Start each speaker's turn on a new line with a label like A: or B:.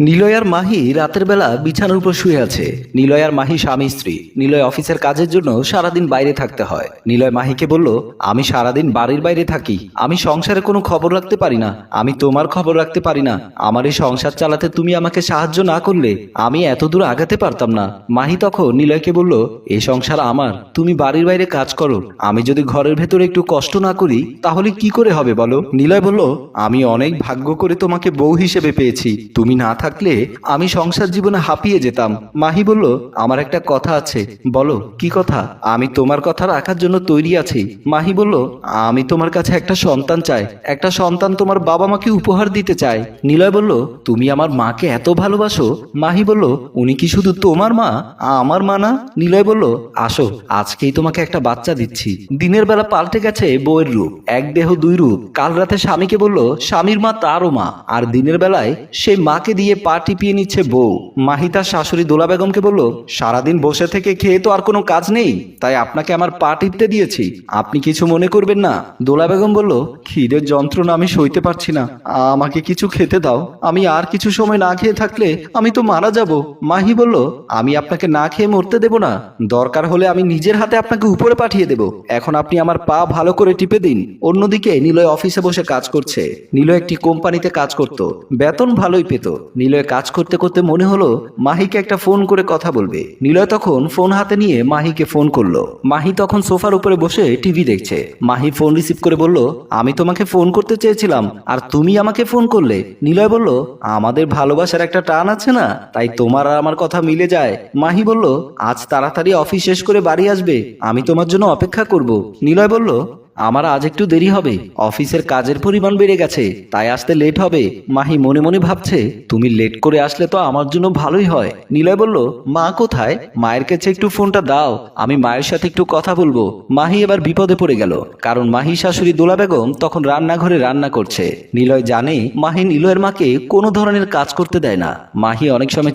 A: নিলয় আর মাহি রাতের বেলা বিছানার উপর শুয়ে আছে। নিলয় আর মাহি স্বামী স্ত্রী। নিলয় অফিসের কাজের জন্য সারাদিন বাইরে থাকতে হয়। নিলয় মাহিকে বলল, আমি সারাদিন বাড়ির বাইরে থাকি। আমি সংসারে কোনো খবর রাখতে পারি না। আমি তোমার খবর রাখতে পারি না। আমার এই সংসার চালাতে তুমি আমাকে সাহায্য না করলে আমি এত দূর আগাতে পারতাম না। মাহি তখন নিলয়কে বলল, এ সংসার আমার। তুমি বাড়ির বাইরে কাজ করো। আমি যদি ঘরের ভেতরে একটু কষ্ট না করি, তাহলে কি করে হবে বলো? নিলয় বলল, আমি অনেক ভাগ্য করে তোমাকে বউ হিসেবে পেয়েছি। তুমি না থাকলে আমি সংসার জীবনে হাঁপিয়ে যেতাম। মাহি বলল, আমার একটা কথা আছে। বলো, কি কথা? আমি তোমার কথা রাখার জন্য তৈরি আছি। মাহি বলল, আমি তোমার কাছে একটা সন্তান চাই। একটা সন্তান তোমার বাবা মাকে উপহার দিতে চায়। নিলয় বলল, তুমি আমার মাকে এত ভালোবাসো? মাহি বলল, উনি কি শুধু তোমার মা? আমার মা না? নিলয় বলল, আসো, আজকেই তোমাকে একটা বাচ্চা দিচ্ছি। দিনের বেলা পাল্টে গেছে বউয়ের রূপ, এক দেহ দুই রূপ। কাল রাতে স্বামীকে বলল, স্বামীর মা তারও মা। আর দিনের বেলায় সে মাকে দিয়ে পা টিপিয়ে নিচ্ছে বউ। মাহি তার শাশুড়ি দোলা বেগমকে বলল, সারাদিন বসে থেকে খেয়ে তো আর কোনো কাজ নেই। তাই আপনাকে আমার পা টিপতে দিয়েছি। আপনি কিছু মনে করবেন না। দোলা বেগম বলল, খিদের যন্ত্রণা আমি সইতে পারছি না। আমাকে কিছু খেতে দাও। আমি আর কিছু সময় না খেয়ে থাকলে আমি তো মারা যাব। মাহি বলল, আমি আপনাকে না খেয়ে মরতে দেব না। দরকার হলে আমি নিজের হাতে আপনাকে উপরে পাঠিয়ে দেব। এখন আপনি আমার পা ভালো করে টিপে দিন। অন্যদিকে নিলয় অফিসে বসে কাজ করছে। নিলয় একটি কোম্পানিতে কাজ করত। বেতন ভালোই পেত। নিলয় কাজ করতে করতে মনে হলো মাহিকে একটা ফোন করে কথা বলবে। নিলয় তখন ফোন হাতে নিয়ে মাহিকে ফোন করল। মাহি তখন সোফার উপরে বসে টিভি দেখছে। মাহি ফোন রিসিভ করে বলল, আমি তোমাকে ফোন করতে চেয়েছিলাম, আর তুমি আমাকে ফোন করলে। নিলয় বলল, আমাদের ভালোবাসার একটা টান আছে না, তাই তোমার আর আমার কথা মিলে যায়। মাহি বলল, আজ তাড়াতাড়ি অফিস শেষ করে বাড়ি আসবে, আমি তোমার জন্য অপেক্ষা করব। নিলয় বলল আমার আজ একটু দেরি হবে। অফিসের কাজের পরিমাণ বেড়ে গেছে, তাই আসতে লেট হবে। মাহি মনে মনে ভাবছে, তুমি লেট করে আসলে তো আমার জন্য ভালোই হয়। নিলয় বলল, মা কোথায়? মায়ের কাছে একটু ফোনটা দাও, আমি মায়ের সাথে একটু কথা বলব। মাহি এবার বিপদে পড়ে গেল, কারণ মাহি শাশুড়ি দোলা বেগম তখন রান্নাঘরে রান্না করছে। নিলয় জানে, মাহি নিলয়ের মাকে কোনো ধরনের কাজ করতে দেয় না। মাহি অনেক সময়